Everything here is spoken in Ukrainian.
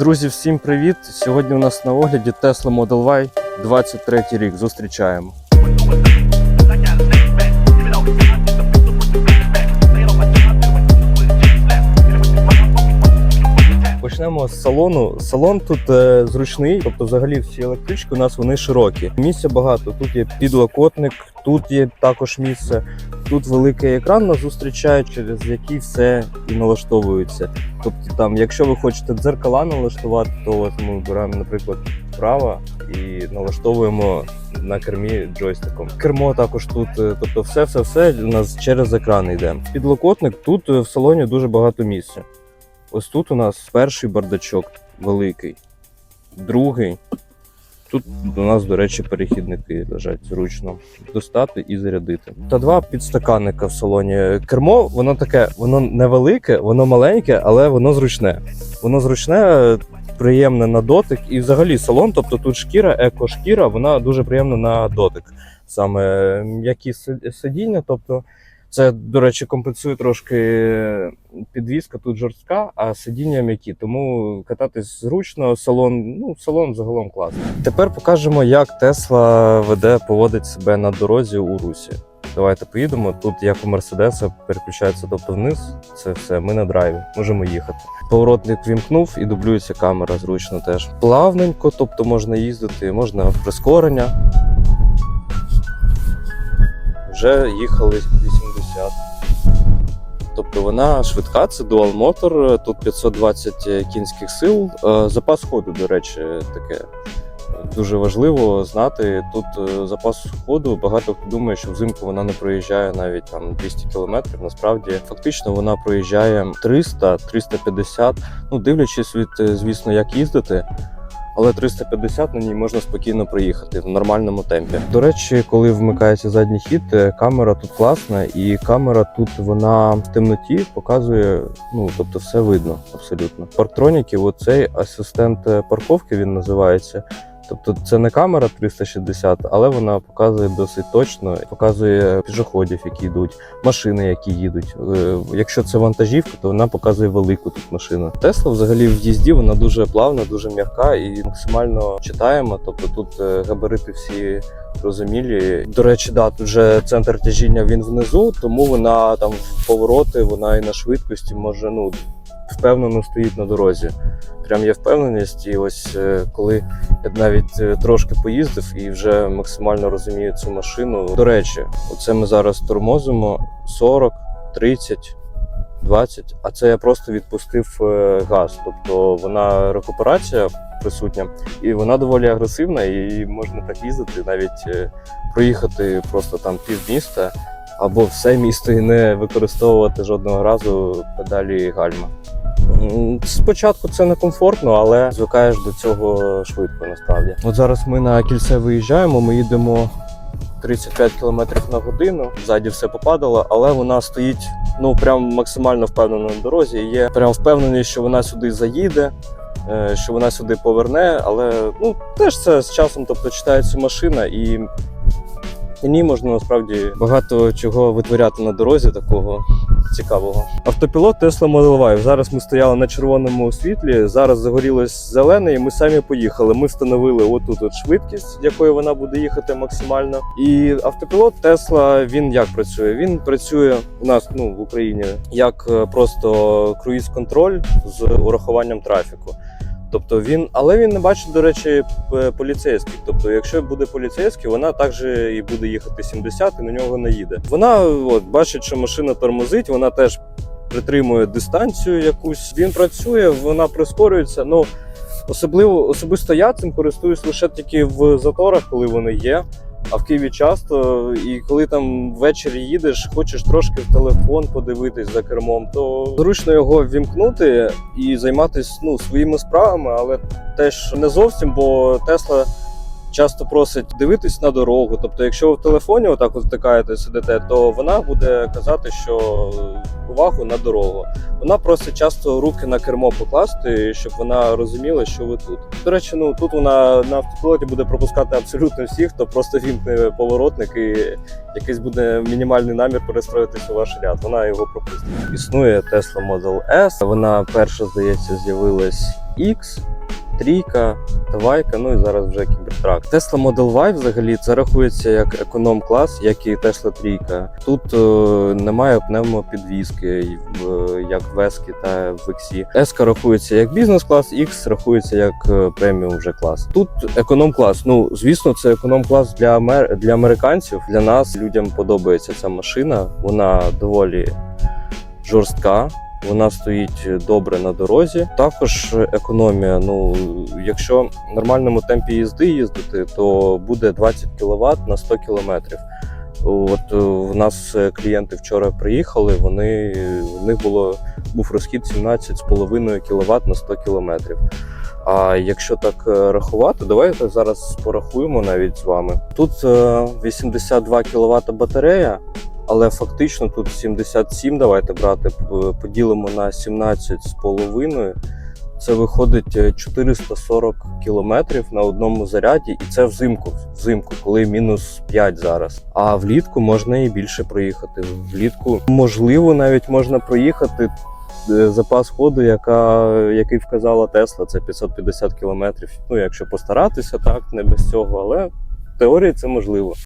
Друзі, всім привіт! Сьогодні у нас на огляді Tesla Model Y 23 рік. Зустрічаємо. Почнемо з салону. Салон тут е, зручний, тобто взагалі всі електрички у нас вони широкі. Місця багато. Тут є підлокотник, тут є також місце. Тут великий екран нас зустрічає, через який все і налаштовується. Тобто, там, якщо ви хочете дзеркала налаштувати, то от ми беремо, наприклад, вправо і налаштовуємо на кермі джойстиком. Кермо також тут, е, тобто, все, все, все у нас через екран йде. Підлокотник тут е, в салоні дуже багато місця. Ось тут у нас перший бардачок великий, другий. Тут у нас, до речі, перехідники лежать зручно достати і зарядити. Та два підстаканника в салоні. Кермо, воно таке, воно невелике, воно маленьке, але воно зручне. Воно зручне, приємне на дотик. І взагалі салон, тобто тут шкіра, еко-шкіра, вона дуже приємна на дотик. Саме м'які сидіння, тобто. Це, до речі, компенсує трошки підвізка тут жорстка, а сидіння м'які. Тому кататись зручно, салон, ну, салон загалом класний. Тепер покажемо, як Тесла веде, поводить себе на дорозі у русі. Давайте поїдемо. Тут, як у Мерседеса, переключається тобто вниз. Це все. Ми на драйві, можемо їхати. Поворотник вімкнув і дублюється камера зручно теж. Плавненько, тобто можна їздити, можна в прискорення. Вже їхали 80. Тобто вона швидка, це дуал мотор, тут 520 кінських сил. Е, Запас ходу, до речі, таке дуже важливо знати. Тут е, запас ходу. Багато хто думає, що взимку вона не проїжджає навіть там 200 кілометрів. Насправді, фактично, вона проїжджає 300-350. Ну, дивлячись від, е, звісно, як їздити. Але 350 на ній можна спокійно проїхати в нормальному темпі. До речі, коли вмикається задній хід, е, камера тут класна, і камера тут вона в темноті показує, ну тобто все видно абсолютно. Парктроніки, оцей асистент е, парковки він називається. Тобто це не камера 360, але вона показує досить точно, показує пішоходів, які йдуть, машини, які їдуть. Е, Якщо це вантажівка, то вона показує велику тут машину. Тесла взагалі в їзді вона дуже плавна, дуже м'яка і максимально читаємо. Тобто тут е, габарити всі зрозумілі. До речі, да, тут вже центр тяжіння він внизу, тому вона там в повороти, вона і на швидкості може ну впевнено стоїть на дорозі. Прям є впевненість, і ось е, коли я навіть е, трошки поїздив і вже максимально розумію цю машину. До речі, оце ми зараз тормозимо 40, 30, 20, а це я просто відпустив е, газ. Тобто вона рекуперація присутня, і вона доволі агресивна, і можна так їздити, навіть проїхати просто там пів міста або все місто і не використовувати жодного разу педалі гальма. Спочатку це не комфортно, але звикаєш до цього швидко насправді. От зараз ми на кільце виїжджаємо, ми їдемо 35 км на годину. Ззаді все попадало, але вона стоїть ну прям максимально впевнено на дорозі. І Є прям впевненість, що вона сюди заїде. е, Що вона сюди поверне, але ну теж це з часом, тобто читається машина, і і ній можна насправді багато чого витворяти на дорозі такого цікавого. Автопілот Tesla Model Y. Зараз ми стояли на червоному світлі. Зараз загорілось зелене, і ми самі поїхали. Ми встановили отут от швидкість, якою вона буде їхати максимально. І автопілот Tesla, він як працює? Він працює у нас ну в Україні як е, просто круїз-контроль з урахуванням трафіку. Тобто він, але він не бачить, до речі, поліцейських. Тобто, якщо буде поліцейський, вона також і буде їхати 70 і на нього не їде. Вона от бачить, що машина тормозить, вона теж притримує дистанцію якусь. Він працює, вона прискорюється. Ну особливо особисто я цим користуюсь лише тільки в заторах, коли вони є. А в Києві часто, і коли там ввечері їдеш, хочеш трошки в телефон подивитись за кермом, то зручно його вімкнути і займатися ну, своїми справами, але теж не зовсім, бо Тесла часто просить дивитись на дорогу. Тобто, якщо ви в телефоні отак от втикаєте, сидите, то вона буде казати, що увагу на дорогу. Вона просить часто руки на кермо покласти, щоб вона розуміла, що ви тут. До речі, ну тут вона на автопілоті буде пропускати абсолютно всіх, хто просто вімкне поворотник і якийсь буде мінімальний намір перестроїтися у ваш ряд. Вона його пропустить. Існує Tesla Model S. Вона перша, здається, з'явилась X, трійка, Тавайка, ну і зараз вже Кібертрак. Tesla Model Y взагалі це рахується як економ-клас, як і Tesla трійка. Тут е, немає пневмопідвізки, в- як в S та в X. S рахується як бізнес-клас, X рахується як е, преміум вже клас. Тут економ-клас. Ну звісно, це економ-клас для амер... для американців. Для нас людям подобається ця машина. Вона доволі жорстка. Вона стоїть добре на дорозі. Також економія. Ну, якщо в нормальному темпі їзди їздити, то буде 20 кВт на 100 км. От е, в нас е, клієнти вчора приїхали. Вони в них було був розхід 17,5 кВт на 100 км. А якщо так е, рахувати, давайте зараз порахуємо навіть з вами. Тут е, 82 кВт батарея, але фактично тут 77, давайте брати, поділимо на 17,5. Це виходить е, 440 кілометрів на одному заряді, і це взимку, взимку, коли мінус 5 зараз. А влітку можна і більше проїхати. Влітку можливо навіть можна проїхати. е, Запас ходу, яка, який вказала Тесла, це 550 кілометрів. Ну, якщо постаратися, так, не без цього, але в теорії це можливо.